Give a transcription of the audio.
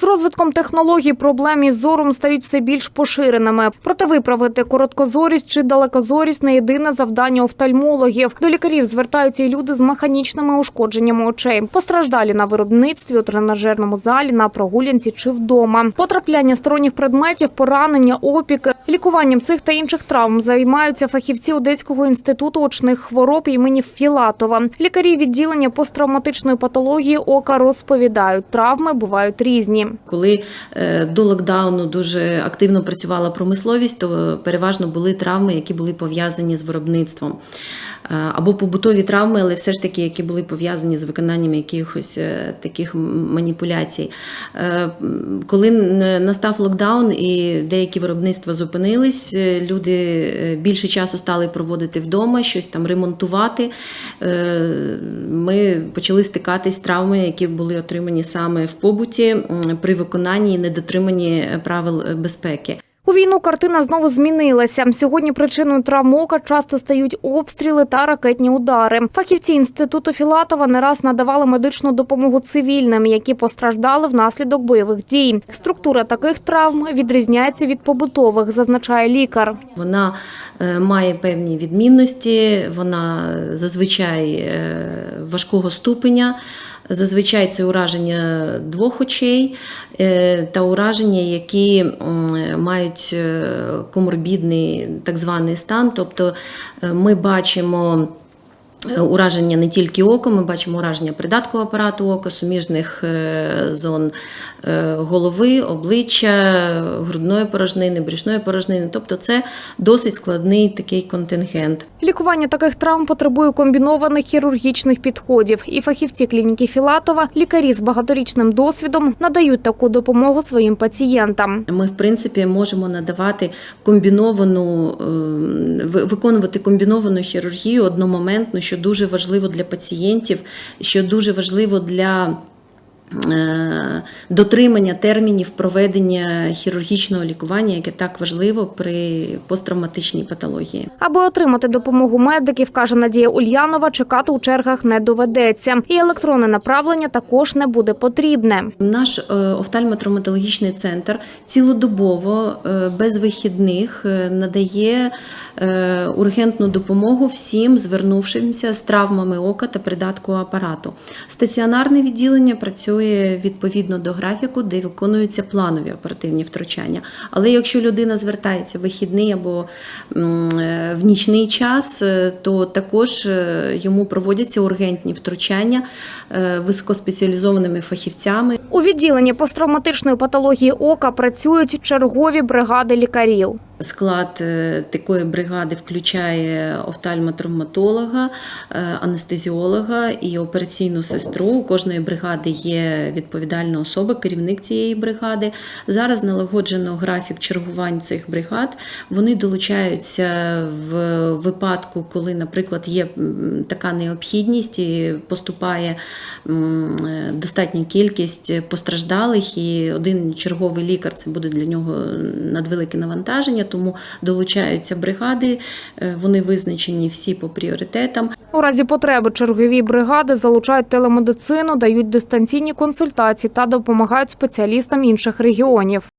З розвитком технологій проблем із зором стають все більш поширеними. Проте виправити короткозорість чи далекозорість не єдине завдання офтальмологів. До лікарів звертаються і люди з механічними ушкодженнями очей. Постраждалі на виробництві, у тренажерному залі, на прогулянці чи вдома. Потрапляння сторонніх предметів, поранення, опіки. Лікуванням цих та інших травм займаються фахівці Одеського інституту очних хвороб імені Філатова. Лікарі відділення посттравматичної патології ока розповідають, травми бувають різні. Коли е, до локдауну дуже активно працювала промисловість, то переважно були травми, які були пов'язані з виробництвом. Е, Або побутові травми, але все ж таки, які були пов'язані з виконанням якихось е, таких маніпуляцій. Коли настав локдаун і деякі виробництва зупинились, е, люди е, більше часу стали проводити вдома, щось там ремонтувати. Е, Ми почали стикатись з травмами, які були отримані саме в побуті при виконанні недотриманні правил безпеки. У війну картина знову змінилася. Сьогодні причиною травм ока часто стають обстріли та ракетні удари. Фахівці інституту Філатова не раз надавали медичну допомогу цивільним, які постраждали внаслідок бойових дій. Структура таких травм відрізняється від побутових, зазначає лікар. Вона е, має певні відмінності, вона зазвичай е, важкого ступеня. Зазвичай це ураження двох очей е, та ураження, які мають е, коморбідний так званий стан. Тобто е, ми бачимо. Е, Ураження не тільки ока, ми бачимо ураження придаткового апарату ока, суміжних е, зон е, голови, обличчя, грудної порожнини, брюшної порожнини. Тобто це досить складний такий контингент. Лікування таких травм потребує комбінованих хірургічних підходів. І фахівці клініки Філатова, лікарі з багаторічним досвідом, надають таку допомогу своїм пацієнтам. Ми, в принципі, можемо надавати комбіновану, е, виконувати комбіновану хірургію одномоментно, що дуже важливо для пацієнтів, що дуже важливо для. Е, Дотримання термінів проведення хірургічного лікування, яке так важливо при посттравматичній патології. Аби отримати допомогу медиків, каже Надія Ульянова, чекати у чергах не доведеться. І електронне направлення також не буде потрібне. Наш е, офтальмотравматологічний центр цілодобово е, без вихідних надає ургентну допомогу всім звернувшимся з травмами ока та придаткового апарату. Стаціонарне відділення працює відповідно до графіку, де виконуються планові оперативні втручання. Але якщо людина звертається в вихідний або е, в нічний час, е, то також е, йому проводяться ургентні втручання високоспеціалізованими фахівцями. У відділенні посттравматичної патології ока працюють чергові бригади лікарів. Склад е, такої бригади включає офтальмотравматолога, е, анестезіолога і операційну сестру. У кожної бригади є відповідальна особа, керівник цієї бригади. Зараз налагоджено графік чергувань цих бригад. Вони долучаються в випадку, коли, наприклад, є така необхідність і поступає е, достатня кількість постраждалих, і один черговий лікар це буде для нього надвелике навантаження, тому долучаються бригади, е, вони визначені всі по пріоритетам. У разі потреби чергові бригади залучають телемедицину, дають дистанційні консультації та допомагають спеціалістам інших регіонів.